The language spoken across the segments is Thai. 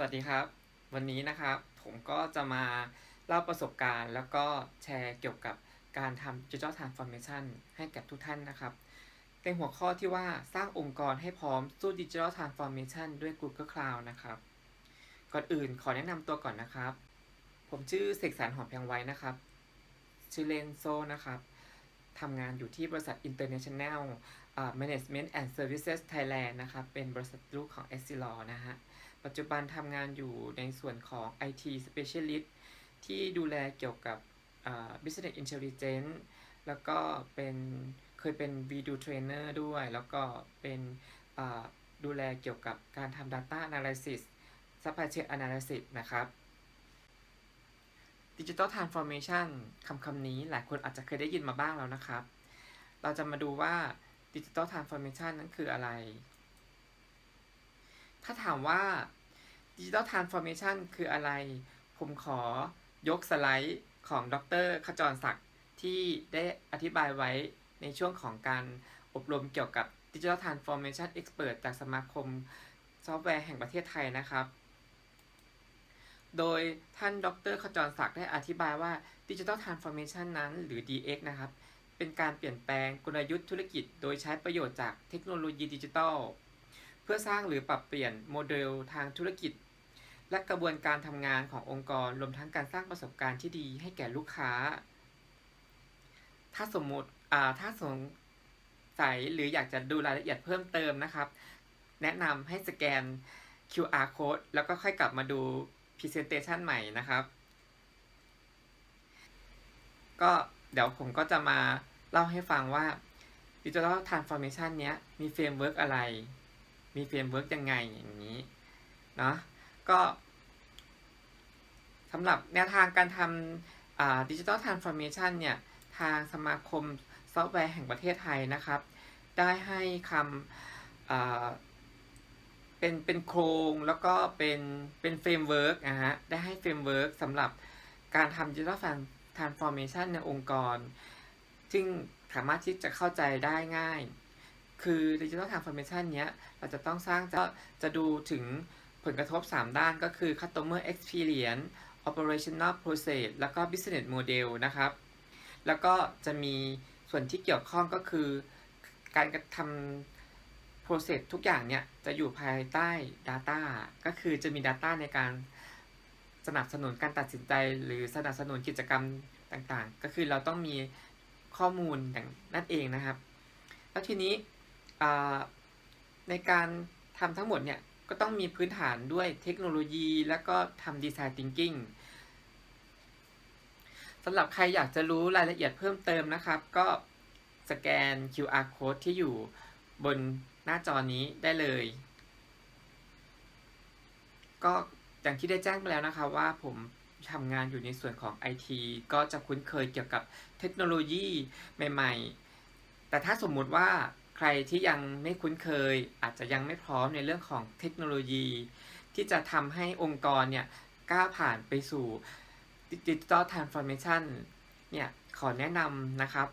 สวัสดีครับ วันนี้นะครับผมก็จะมาเล่าประสบการณ์แล้วก็แชร์เกี่ยวกับการทำ Digital Transformation ให้กับทุกท่านนะครับในหัวข้อที่ว่าสร้างองค์กรให้พร้อมสู้ Digital Transformation ด้วย Google Cloud นะครับ ก่อนอื่นขอแนะนำตัวก่อนนะครับ ผมชื่อเสกสรรหอมแพงไว้นะครับ ชื่อเลนโซนะครับทำงานอยู่ที่บริษัท International อ่า Management and Services Thailand นะครับ เป็นบริษัทลูกของ e x c e l o r นะฮะ ปัจจุบันทำงานอยู่ในส่วนของ IT Specialist ที่ดูแลเกี่ยวกับอ่า Business Intelligence แล้วก็เป็นเคยเป็น Video Trainer ด้วย แล้วก็เป็นอ่าดูแลเกี่ยวกับการทำ Data Analysis Supply Chain Analysis นะครับ Digital Transformation คำคำนี้หลายคนอาจจะเคยได้ยินมาบ้างแล้วนะครับ เราจะมาดูว่า Digital Transformation นั้นคืออะไร ถ้าถามว่า Digital Transformation คืออะไร ผมขอยกสไลด์ของดรขจรศักดิ์ที่ได้อธิบายไว้ในช่วงของการอบรมเกี่ยวกับ Digital Transformation Expert จากสมาคมซอฟต์แวร์แห่งประเทศไทยนะครับ โดยท่านดรขจรศักดิ์ได้อธิบายว่า Digital Transformation นั้นหรือ DX นะครับ เป็นการเปลี่ยนแปลงกลยุทธ์ธุรกิจ โดยใช้ประโยชน์จากเทคโนโลยีดิจิทัล พื่อสร้างหรือปรับเปลี่ยนโมเดลทางธุรกิจ และกระบวนการทำงานขององค์กรรวมทั้งการสร้างประสบการณ์ที่ดีให้แก่ลูกค้า ถ้าสมมติอ่าถ้าสงสัยหรืออยากจะดูรายละเอียดเพิ่มเติมนะครับ แนะนำให้สแกน QR code แล้วก็ค่อยกลับมาดู Presentation ใหม่นะครับ ก็เดี๋ยวผมก็จะมาเล่าให้ฟังว่า Digital Transformation เนี้ยมีเฟรมเวิร์กอะไร มีเฟรมเวิร์กยังไงอย่างนี้เนาะก็สำหรับแนวทางการทำดิจิทัลทรานส์ฟอร์เมชันเนี่ย ทางสมาคมซอฟต์แวร์แห่งประเทศไทยนะครับ ได้ให้คำเป็นเป็นโครงแล้วก็เป็นเป็นเฟรมเวิร์กนะฮะ ได้ให้เฟรมเวิร์กสำหรับการทำดิจิทัลทรานส์ฟอร์เมชันในองค์กร ซึ่งสามารถที่จะเข้าใจได้ง่าย คือ Digital Transformation เนี้ยเราจะต้องสร้างจะจะดูถึงผลกระทบ 3 ด้านก็คือ Customer Experience Operational Process แล้วก็ Business Model นะครับ แล้วก็จะมีส่วนที่เกี่ยวข้องก็คือ การกระทำ process ทุกอย่างเนี่ยจะอยู่ภายใต้ Data ก็คือจะมี Data ในการสนับสนุนการตัดสินใจ หรือสนับสนุนกิจกรรมต่างๆ ก็คือเราต้องมีข้อมูลอย่างนั่นเองนะครับ แล้วทีนี้ ในการทำทั้งหมดเนี่ยก็ต้องมีพื้นฐานด้วยเทคโนโลยี แล้วก็ทำดีไซน์ thinking สำหรับใครอยากจะรู้รายละเอียดเพิ่มเติมนะครับ ก็สแกน QR code ที่อยู่บนหน้าจอนี้ได้เลย ก็อย่างที่ได้แจ้งไปแล้วนะครับว่าผมทำงานอยู่ในส่วนของ IT ก็จะคุ้นเคยเกี่ยวกับเทคโนโลยีใหม่ ๆ แต่ถ้าสมมุติว่า ใครที่ยังไม่คุ้นเคย อาจจะยังไม่พร้อมในเรื่องของเทคโนโลยี ที่จะทำให้องค์กรเนี่ยก้าวผ่านไปสู่ดิจิ t a l Transformation เนี่ยขอแนะนำนะครับ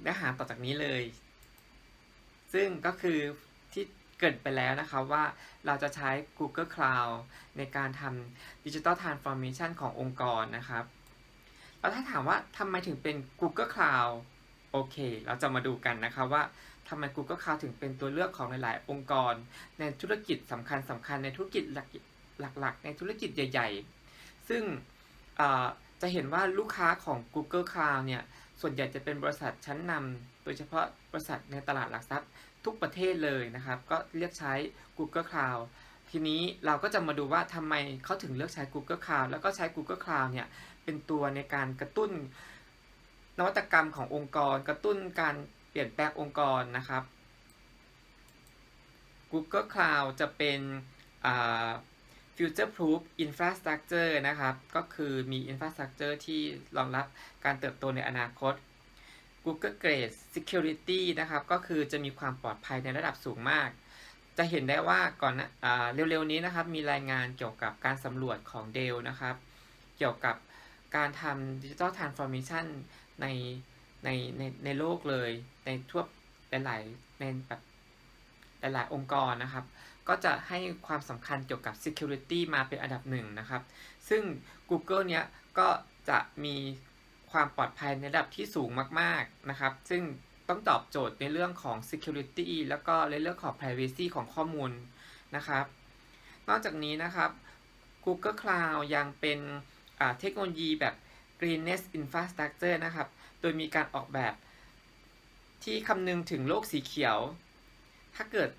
เนื้อหาต่อจากนี้เลย ซึ่งก็คือที่เกิดไปแล้วนะครับว่าเราจะใช้ Google Cloud ในการทำ Digital Transformation ขององค์กรนะครับ แล้วถ้าถามว่าทำไมถึงเป็น Google Cloud โอเค เราจะมาดูกันนะครับว่าทำไม Google Cloud ถึงเป็นตัวเลือกของหลาย ๆ องค์กร ในธุรกิจสำคัญสำคัญในธุรกิจหลัก ๆ ในธุรกิจใหญ่ ๆ ซึ่งจะเห็นว่าลูกค้าของ Google Cloud เนี่ย ส่วนใหญ่จะเป็นบริษัทชั้นนำ โดยเฉพาะบริษัทในตลาดหลักทรัพย์ ทุกประเทศเลยนะครับ ก็เลือกใช้ Google Cloud ทีนี้เราก็จะมาดูว่าทำไมเขาถึงเลือกใช้ Google Cloud แล้วก็ใช้ Google Cloud เนี่ย เป็นตัวในการกระตุ้น นวัตกรรมขององค์กรกระตุ้นการเปลี่ยนแปลงองค์กรนะครับ Google Cloud จะเป็น future proof infrastructure นะครับ ก็คือมี infrastructure ที่รองรับการเติบโตในอนาคต Google Grade Security นะครับ ก็คือจะมีความปลอดภัยในระดับสูงมาก จะเห็นได้ว่าก่อนเร็วๆนี้นะครับ มีรายงานเกี่ยวกับการสำรวจของ Dell นะครับ เกี่ยวกับการทำ Digital Transformation ในในในในโลกเลย ในทั่วหลายๆในแบบหลายๆองค์กรนะครับ ก็จะให้ความสำคัญเกี่ยวกับ security มาเป็นอันดับหนึ่งนะครับ ซึ่ง Google เนี้ยก็จะมีความปลอดภัยในระดับที่สูงมาก ๆ นะครับ ซึ่งต้องตอบโจทย์ในเรื่องของ security แล้วก็ในเรื่องของ privacy ของข้อมูลนะครับ นอกจากนี้นะครับ Google Cloud ยังเป็นอ่าเทคโนโลยีแบบ Greenest Infrastructure นะครับ โดยมีการออกแบบที่คำนึงถึงโลกสีเขียว ถ้าเกิด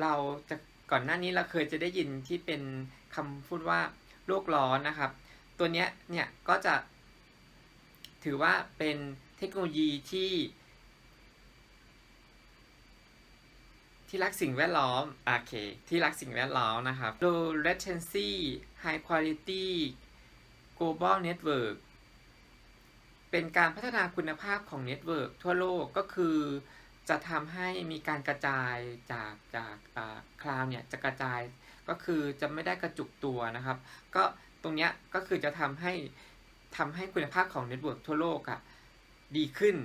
เราจะก่อนหน้านี้เราเคยจะได้ยินที่เป็นคำพูดว่าโลกร้อนนะครับ ตัวเนี้ยเนี่ยก็จะ ถือว่าเป็นเทคโนโลยีที่ ที่รักสิ่งแวดล้อม โอเค ที่รักสิ่งแวดล้อมนะครับ low latency high quality global network เป็นการพัฒนาคุณภาพของเน็ตเวิร์กทั่วโลกก็คือจะทำให้มีการกระจายจากจากคลาวเนี่ยจะกระจายก็คือจะไม่ได้กระจุกตัวนะครับ ก็ตรงเนี้ยก็คือจะทำให้ทำให้คุณภาพของเน็ตเวิร์กทั่วโลกอะ่ะดีขึ้น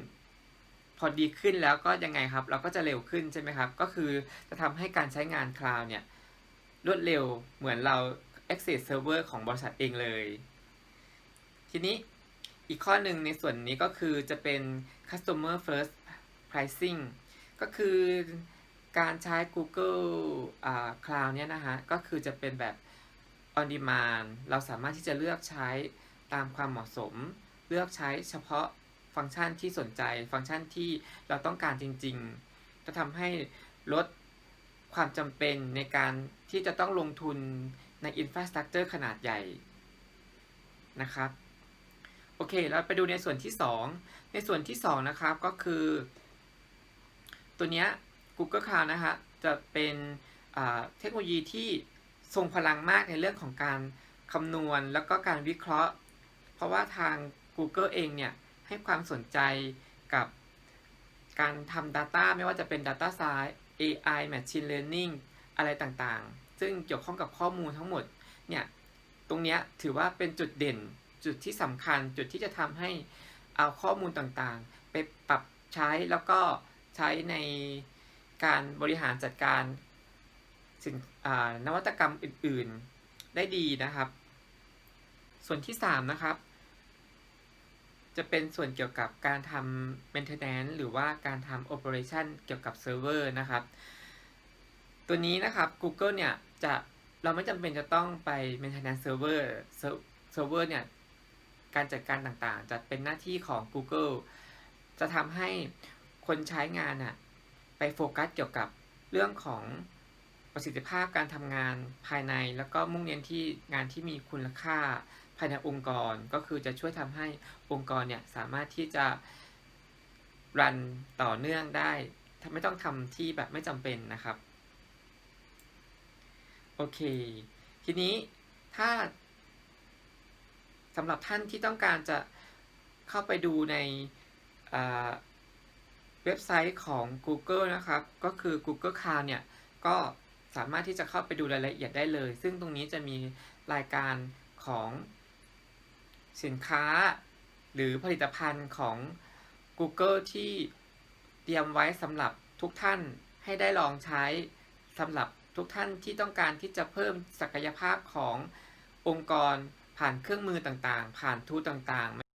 พอดีขึ้นแล้วก็ยังไงครับ เราก็จะเร็วขึ้นใช่ไหมครับ ก็คือจะทำให้การใช้งานคลาวเนี่ยรวดเร็วเหมือนเรา access server ของบริษัทเองเลย ทีนี้อีกข้อหนึ่งในส่วนนี้ก็คือจะเป็น customer first pricing ก็คือการใช้ Google Cloud เนี่ยนะฮะ ก็คือจะเป็นแบบ on demand เราสามารถที่จะเลือกใช้ตามความเหมาะสม เลือกใช้เฉพาะฟังก์ชันที่สนใจ ฟังก์ชันที่เราต้องการจริงๆ จะทำให้ลดความจำเป็นในการที่จะต้องลงทุนใน infrastructure ขนาดใหญ่นะครับ โอเค เราไปดูในส่วนที่ 2 ในส่วนที่ 2 นะครับก็คือ ตัวเนี้ย Google Cloud นะฮะจะเป็นเทคโนโลยีที่ทรงพลังมากในเรื่องของการคำนวณแล้วก็การวิเคราะห์ เพราะว่าทาง Google เองเนี่ย ให้ความสนใจกับการทำ Data ไม่ว่าจะเป็น Data Science AI Machine Learning อะไรต่างๆ ซึ่งเกี่ยวข้องกับข้อมูลทั้งหมดเนี่ย ตรงนี้ถือว่าเป็นจุดเด่น จุดที่สำคัญจุดที่จะทำให้เอาข้อมูลต่างๆ ไปปรับใช้แล้วก็ใช้ในการบริหารจัดการสินนวัตกรรมอื่นๆได้ดีนะครับ ส่วนที่ 3 นะครับ จะเป็นส่วนเกี่ยวกับการทำ maintenance หรือว่าการทำ operation เกี่ยวกับเซิร์ฟเวอร์นะครับ ตัวนี้นะครับ Google เนี่ยจะเราไม่จำเป็นจะต้องไป maintenance server server เนี่ย การจัดการต่างๆ จะเป็นหน้าที่ของ Google จะทำให้คนใช้งานอะไปโฟกัสเกี่ยวกับเรื่องของประสิทธิภาพการทำงานภายใน แล้วก็มุ่งเน้นที่งานที่มีคุณค่าภายในองค์กร ก็คือจะช่วยทำให้องค์กรเนี่ยสามารถที่จะรันต่อเนื่องได้ถ้าไม่ต้องทำที่แบบไม่จำเป็นนะครับ โอเค ทีนี้ถ้า สำหรับท่านที่ต้องการจะเข้าไปดูในเว็บไซต์ของ Google นะครับ ก็คือ Google Cloud เนี่ย ก็สามารถที่จะเข้าไปดูรายละเอียดได้เลย ซึ่งตรงนี้จะมีรายการของสินค้า หรือผลิตภัณฑ์ของ Google ที่เตรียมไว้สำหรับทุกท่านให้ได้ลองใช้สำหรับทุกท่านที่ต้องการที่จะเพิ่มศักยภาพขององค์กร ผ่านเครื่องมือต่างๆ ผ่านทูตต่างๆ